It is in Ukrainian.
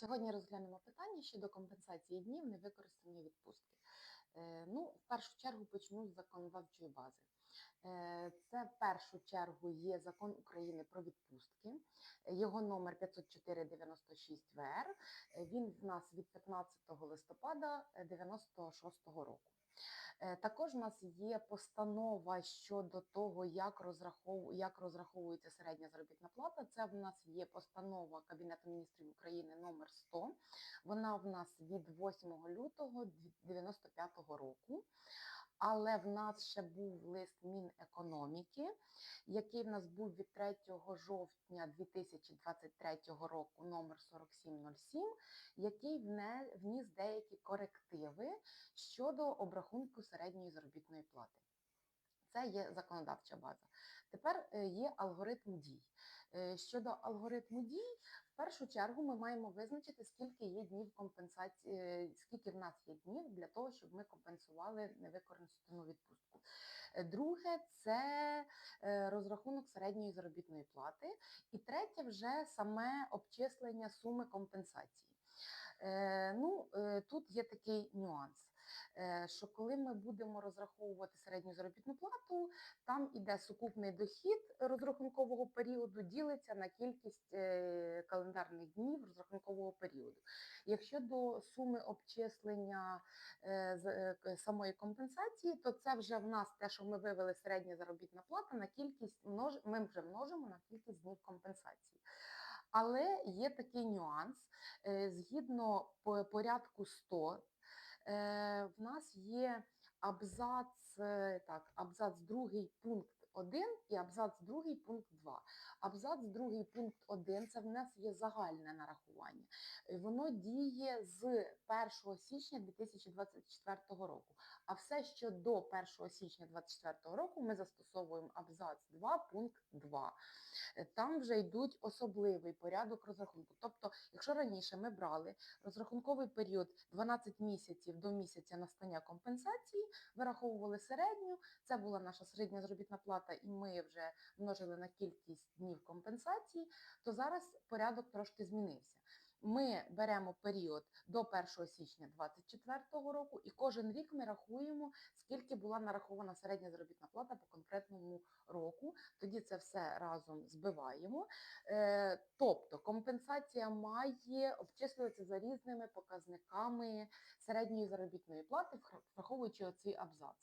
Сьогодні розглянемо питання щодо компенсації днів невикористаної відпустки. Е, Ну, в першу чергу почну з законодавчої бази. Е, Це в першу чергу є закон України про відпустки, його номер 50496 ВР. Е, Він в нас від 15 листопада 96 року. Е, Також у нас є постанова щодо того, як розрахову, як розраховується середня заробітна плата. Це в нас є постанова Кабінету міністрів України номер 100. Вона в нас від 8 лютого 95 року. Але в нас ще був лист Мінекономіки, який в нас був від 3 жовтня 2023 року номер 4707, який вніс деякі корективи щодо обрахунку середньої заробітної плати. Це є законодавча база. Тепер е, є алгоритм дій. Е, Щодо алгоритму дій, в першу чергу ми маємо визначити, скільки є днів компенсації, е, скільки в нас є днів для того, щоб ми компенсували невикористану відпустку. Друге це розрахунок середньої заробітної плати. І третє вже саме обчислення суми компенсації. Ну, тут є такий нюанс, що коли ми будемо розраховувати середню заробітну плату, там іде сукупний дохід розрахункового періоду, ділиться на кількість е, календарних днів розрахункового періоду. Якщо до суми обчислення е, е, самої компенсації, то це вже в нас те, що ми вивели середня заробітна плата на кількість ми вже множимо на кількість днів компенсації. Але є такий нюанс. Е, Згідно порядку 100, е, в нас є абзац, е, так, абзац другий пункт 1 і абзац 2 пункт 2. Абзац 2 пункт 1 це в нас є загальне нарахування. Е, Воно діє з 1 січня 2024 року. А все, що до 1 січня 2024 року, ми застосовуємо абзац 2 пункт 2. Е, Там вже йдуть особливий порядок розрахунку. Тобто, якщо раніше ми брали розрахунковий період 12 місяців до місяця настання компенсації, вираховували середню, це була наша середня заробітна плата, і ми вже множили на кількість днів компенсації, то зараз порядок трошки змінився. Ми беремо період до 1 січня 2024 року, і кожен рік ми рахуємо, скільки була нарахована середня заробітна плата по конкретному року. Тоді це все разом збиваємо. Е, Тобто компенсація має обчислюватися за різними показниками середньої заробітної плати, враховуючи оцей абзац.